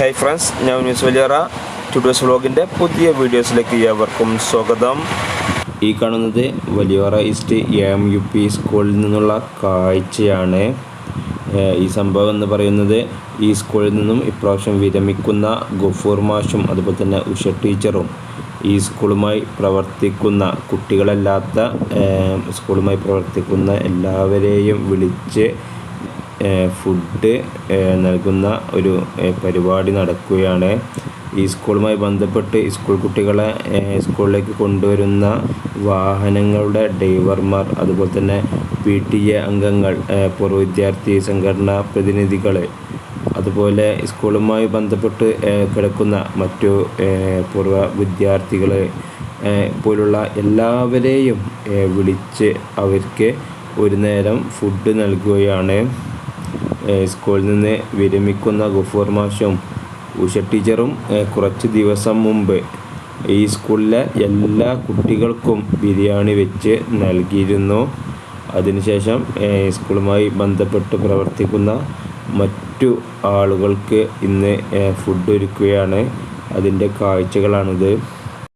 Hi friends ഞാൻ news Valiyara today's വ്ളോഗിന്റെ പുതിയ വീഡിയോസിലേക്ക് ഏവർക്കും സ്വാഗതം. ഈ കാണുന്നത് Valiyara east M U P സ്കൂളിൽ നിന്നുള്ള കാഴ്ചയാണ്. ഈ സംഭവം എന്ന് പറയുന്നത് ഈ സ്കൂളിൽ നിന്നും ഇപ്രാവശ്യം വിരമിക്കുന്ന ഗഫൂർ മാഷും അതുപോലെ തന്നെ ഉഷ ടീച്ചറും ഈ സ്കൂളുമായി പ്രവർത്തിക്കുന്ന കുട്ടികളല്ലാത്ത സ്കൂളുമായി പ്രവർത്തിക്കുന്ന എല്ലാവരെയും വിളിച്ച് ഫുഡ് നൽകുന്ന ഒരു പരിപാടി നടക്കുകയാണ്. ഈ സ്കൂളുമായി ബന്ധപ്പെട്ട് സ്കൂൾ കുട്ടികളെ സ്കൂളിലേക്ക് കൊണ്ടുവരുന്ന വാഹനങ്ങളുടെ ഡ്രൈവർമാർ അതുപോലെ തന്നെ പി ടി എ അംഗങ്ങൾ പൂർവ വിദ്യാർത്ഥി സംഘടനാ പ്രതിനിധികൾ അതുപോലെ സ്കൂളുമായി ബന്ധപ്പെട്ട് കിടക്കുന്ന മറ്റു പൂർവ വിദ്യാർത്ഥികൾ പോലുള്ള എല്ലാവരെയും വിളിച്ച് അവർക്ക് ഒരു നേരം ഫുഡ് നൽകുകയാണ്. സ്കൂളിൽ നിന്ന് വിരമിക്കുന്ന ഗഫൂർ മാഷും ഉഷ ടീച്ചറും കുറച്ച് ദിവസം മുമ്പ് ഈ സ്കൂളിലെ എല്ലാ കുട്ടികൾക്കും ബിരിയാണി വെച്ച് നൽകിയിരുന്നു. അതിനുശേഷം സ്കൂളുമായി ബന്ധപ്പെട്ട് പ്രവർത്തിക്കുന്ന മറ്റു ആളുകൾക്ക് ഇന്ന് ഫുഡ് ഒരുക്കുകയാണ്. അതിന്റെ കാഴ്ചകളാണിത്.